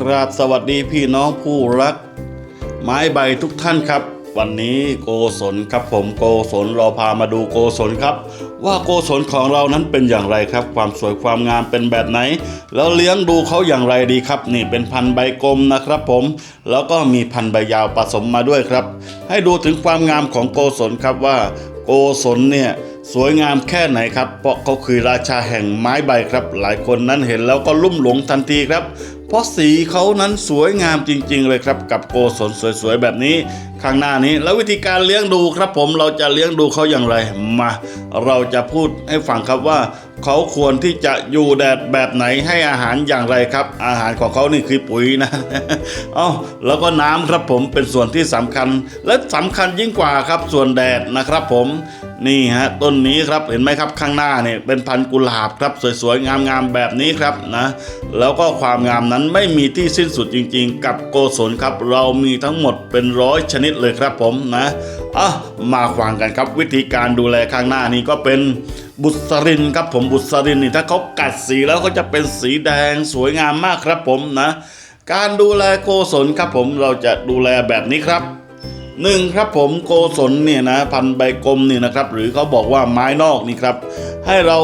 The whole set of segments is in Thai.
กราบสวัสดีพี่น้องผู้รัก ไม้ใบทุกท่านครับ วันนี้โกศลครับผมโกศลเราพามาดูโกศลครับ ว่าโกศลของเรานั้นเป็นอย่างไรครับ ความสวยความงามเป็นแบบไหน แล้วเลี้ยงดูเขาอย่างไรดีครับ นี่เป็นพันใบกลมนะครับผม แล้วก็มีพันใบยาวผสมมาด้วยครับ ให้ดูถึงความงามของโกศลครับว่า โกศลเนี่ยสวยงามแค่ไหนครับ เพราะเขาคือราชาแห่งไม้ใบครับ หลายคนนั้นเห็นแล้วก็ลุ่มหลงทันทีครับ เพราะสีเขานั้นสวยงามจริง ๆ เลยครับ กับโกศลสวยๆแบบนี้ข้างหน้านี้ แล้ววิธีการเลี้ยงดูครับผมเราจะเลี้ยงดูเขาอย่างไรมา เราจะพูดให้ฟังครับว่า เขาควรที่จะอยู่แดดแบบไหนให้อาหารอย่างไรครับ อาหารของเขานี่คือปุ๋ยนะเอาแล้วก็น้ำครับผมเป็นส่วนที่สำคัญ และสำคัญยิ่งกว่าครับส่วนแดดนะครับผม นี่ฮะต้นนี้ครับเห็นไหมครับข้างหน้าเนี่ยเป็นพันกุหลาบครับสวยๆงามๆแบบนี้ครับนะแล้วก็ความงามนั้นไม่มีที่สิ้นสุดจริงๆ กับโกศลครับ เรามีทั้งหมดเป็นร้อยชนิดเลยครับผมนะอะมาฟังกันครับวิธีการดูแลข้างหน้านี้ก็เป็นบุษรินครับผมบุษรินนี่ถ้าเขากัดสีแล้วก็จะเป็นสีแดงสวยงามมากครับผมนะ การดูแลโกศลครับผมเราจะดูแลแบบนี้ครับ หนึ่งครับผมโกศลเนี่ยนะพันใบกลมนี่นะครับหรือเขาบอกว่าไม้นอกนี่ครับให้เรา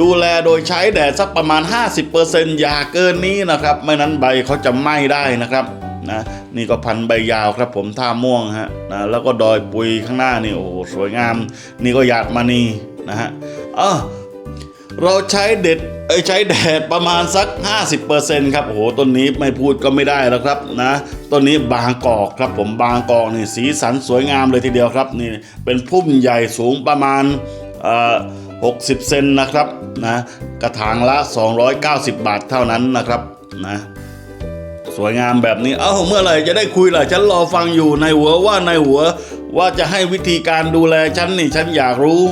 ดูแลโดยใช้แดดสักประมาณ 50%อย่าเกินนี้นะครับ ไม่นั้นใบเขาจะไหม้ได้นะครับนะนี่ก็พันใบยาวครับผมท่าม่วงฮะนะแล้วก็ดอยปุยข้างหน้านี่โอ้โหสวยงาม นี่ก็หยาดมณีนะฮะเออเราใช้เด็ด เอ้ใช้แดดประมาณสัก 50%ครับโอ้โหต้นนี้ไม่พูดก็ไม่ได้แล้วครับนะต้นนี้บางกอกครับผมบางกอกนี่สีสันสวยงามเลยทีเดียวครับนี่เป็นพุ่มใหญ่สูงประมาณหกสิบเซนนะครับนะกระถางละ 290 บาทเท่านั้นนะครับนะ สวยงามแบบนี้ เอ้าเมื่อไหร่จะได้คุยล่ะ ฉันรอฟังอยู่ในหัวว่าในหัว ว่าจะให้วิธีการดูแลฉันนี่ฉันอยากรู้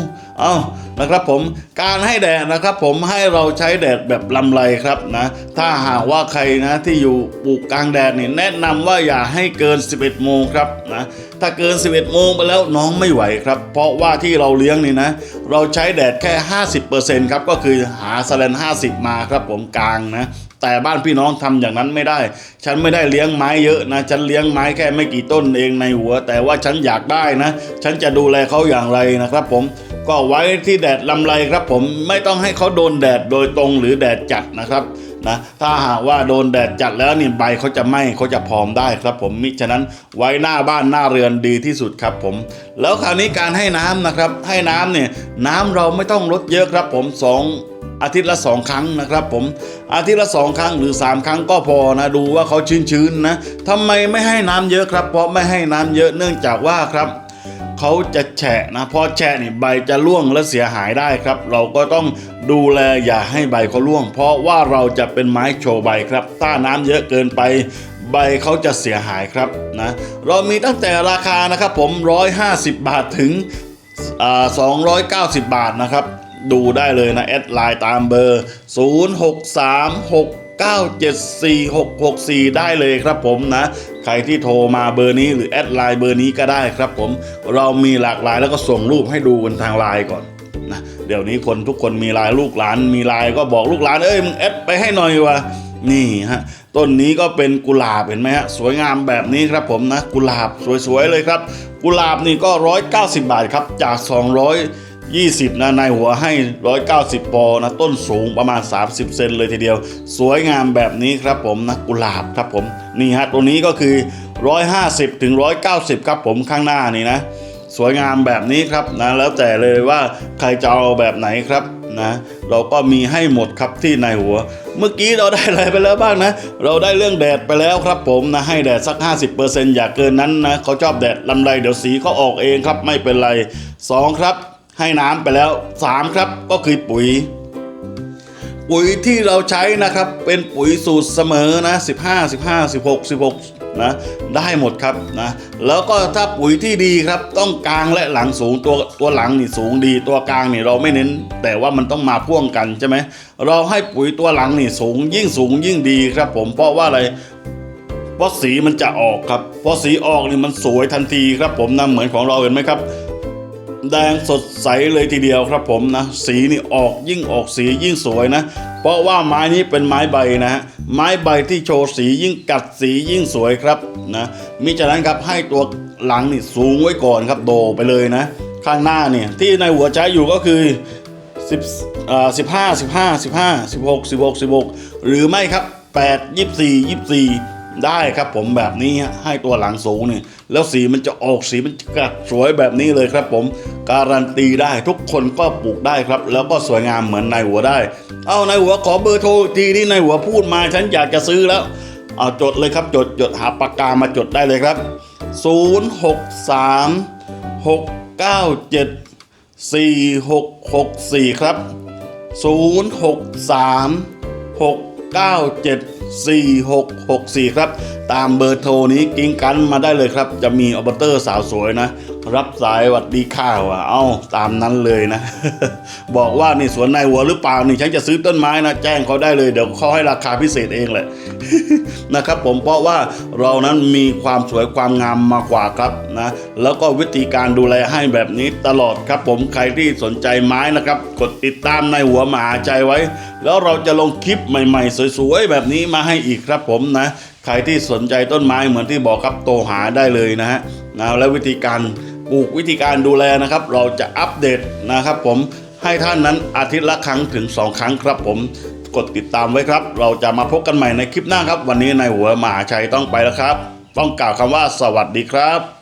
เอ้านะครับผมการให้แดดนะครับผมให้เราใช้แดดแบบลำไรครับนะถ้าหากว่าใครนะที่อยู่ปลูกกลางแดดนี่แนะนำว่าอย่าให้เกิน 11 โมงครับนะถ้าเกิน 11 โมงไปแล้วน้องไม่ไหวครับ เพราะว่าที่เราเลี้ยงนี่นะเราใช้แดดแค่ 50%ครับก็คือหาสแลน50 มาครับผมกลางนะ แต่บ้านพี่น้องทำอย่างนั้นไม่ได้ ฉันไม่ได้เลี้ยงไม้เยอะนะ ฉันเลี้ยงไม้แค่ไม่กี่ต้นเองในหัว แต่ว่าฉันอยากได้นะ ฉันจะดูแลเขาอย่างไรนะครับผม ก็ไว้ที่แดดลำไรครับผม ไม่ต้องให้เขาโดนแดดโดยตรงหรือแดดจัดนะครับนะถ้าหากว่าโดนแดดจัดแล้วนี่ใบเขาจะไหม้เขาจะพองได้ครับผมมิฉะนั้นไว้หน้าบ้านหน้าเรือนดีที่สุดครับผม แล้วคราวนี้การให้น้ำนะครับ ให้น้ำเนี่ยน้ำเราไม่ต้องลดเยอะครับผมส อาทิตย์ละสองครั้งนะครับผมอาทิตย์ละสองครั้งหรือ 3 ครั้งก็พอนะดูว่าเขาชื้นๆนะทำไมไม่ให้น้ำเยอะครับ เพราะไม่ให้น้ำเยอะเนื่องจากว่าครับเขาจะแฉะนะพอแฉะนี่ใบจะร่วงและเสียหายได้ครับ เราก็ต้องดูแลอย่าให้ใบเขาร่วง เพราะว่าเราจะเป็นไม้โชว์ใบครับ ถ้าน้ำเยอะเกินไปใบเขาจะเสียหายครับนะเรามีตั้งแต่ราคานะครับผม 150 บาทถึงอ่า290 บาทนะครับ ดูได้เลยนะ แอดไลน์ตามเบอร์ 0636974664 ได้เลยครับผมนะ ใครที่โทรมาเบอร์นี้หรือแอดไลน์เบอร์นี้ก็ได้ครับผม เรามีหลากหลายแล้วก็ส่งรูปให้ดูกันทางไลน์ก่อนนะเดี๋ยวนี้คนทุกคนมีไลน์ลูกหลาน มีไลน์ก็บอกลูกหลานเอ้ยมึงแอดไปให้หน่อยวะนี่ฮะต้นนี้ก็เป็นกุหลาบเห็นไหมฮะสวยงามแบบนี้ครับผมนะ กุหลาบสวยๆเลยครับ กุหลาบนี่ก็ 190 บาทครับจาก 200 20นะนายหัวให้ 190 ปอนะต้นสูงประมาณ 30 เซนเลยทีเดียว สวยงามแบบนี้ครับผมนะกุหลาบครับผม นี่ฮะตัวนี้ก็คือ 150ถึง190 ครับผมข้างหน้านี่นะ สวยงามแบบนี้ครับนะแล้วแต่เลยว่าใครจะเอาแบบไหนครับนะเราก็มีให้หมดครับที่ในหัว เมื่อกี้เราได้อะไรไปแล้วบ้างนะ เราได้เรื่องแดดไปแล้วครับผมนะให้แดดสัก 50%อย่าเกินนั้นนะเขาชอบแดดลำไรเดี๋ยวสีเขาออกเองครับไม่เป็นไร 2 ครับ ให้น้ำไปแล้ว 3 ครับก็คือปุ๋ย ปุ๋ยที่เราใช้นะครับเป็นปุ๋ยสูตรเสมอนะ15 15 16 16นะได้หมดครับนะแล้วก็ถ้าปุ๋ยที่ดีครับต้องกลางและหลังสูงตัวตัวหลังนี่สูงดี ตัวกลางนี่เราไม่เน้น แต่ว่ามันต้องมาพ่วงกันใช่ไหมเราให้ปุ๋ยตัวหลังนี่สูงยิ่งสูงยิ่งดีครับผมเพราะว่าอะไรเพราะสีมันจะออกครับพอสีออกนี่มันสวยทันทีครับผมนะเหมือนของเราเห็นไหมครับ แดงสดใสเลยทีเดียวครับผมนะ สีนี่ออกยิ่งออกสียิ่งสวยนะ เพราะว่าไม้นี้เป็นไม้ใบนะฮะไม้ใบที่โชว์สียิ่งกัดสียิ่งสวยครับนะมิฉะนั้นครับให้ตัวหลังนี่สูงไว้ก่อนครับโดไปเลยนะ ข้างหน้าเนี่ยที่ในหัวใช้อยู่ก็คือสิบอ่าสิบห้าสิบห้าสิบห้าสิบหกสิบหกสิบหกหรือไม่ครับแปดยี่สี่ยี่สี่ ได้ครับผมแบบนี้ให้ตัวหลังสูงเนี่ยแล้วสีมันจะออกสีมันจะกัดสวยแบบนี้เลยครับผม การันตีได้ทุกคนก็ปลูกได้ครับ แล้วก็สวยงามเหมือนนายหัวได้ เอานายหัวขอเบอร์โทรทีนี่นายหัวพูดมาฉันอยากจะซื้อแล้วเอาจดเลยครับจดจดหาปากกามาจดได้เลยครับ 063 697 4664 ครับ 4664 ครับ ตามเบอร์โทรนี้กิ้งกันมาได้เลยครับ จะมีออเบอเตอร์สาวสวยนะ รับสายหวัดดีข้าวอะ เอ้าตามนั้นเลยนะ บอกว่านี่สวนนายหัวหรือเปล่านี่ฉันจะซื้อต้นไม้นะ แจ้งเขาได้เลย เดี๋ยวเขาให้ราคาพิเศษเองแหละนะครับผมเพราะว่าเรานั้นมีความสวยความงามมากกว่าครับนะ แล้วก็วิธีการดูแลให้แบบนี้ตลอดครับผมใครที่สนใจไม้นะครับ กดติดตามในหัวหมาใจไว้ แล้วเราจะลงคลิปใหม่ๆ สวยๆ แบบนี้มาให้อีกครับผมนะใครที่สนใจต้นไม้เหมือนที่บอกครับโตหาได้เลยนะฮะนะแล้ววิธีการ ปลูกวิธีการดูแลนะครับ เราจะอัปเดตนะครับผมให้ท่านนั้นอาทิตย์ละครั้งถึง 2 ครั้งครับผมกดติดตามไว้ครับ เราจะมาพบกันใหม่ในคลิปหน้าครับ วันนี้ในหัวหมาชัยต้องไปแล้วครับ ต้องกล่าวคำว่าสวัสดีครับ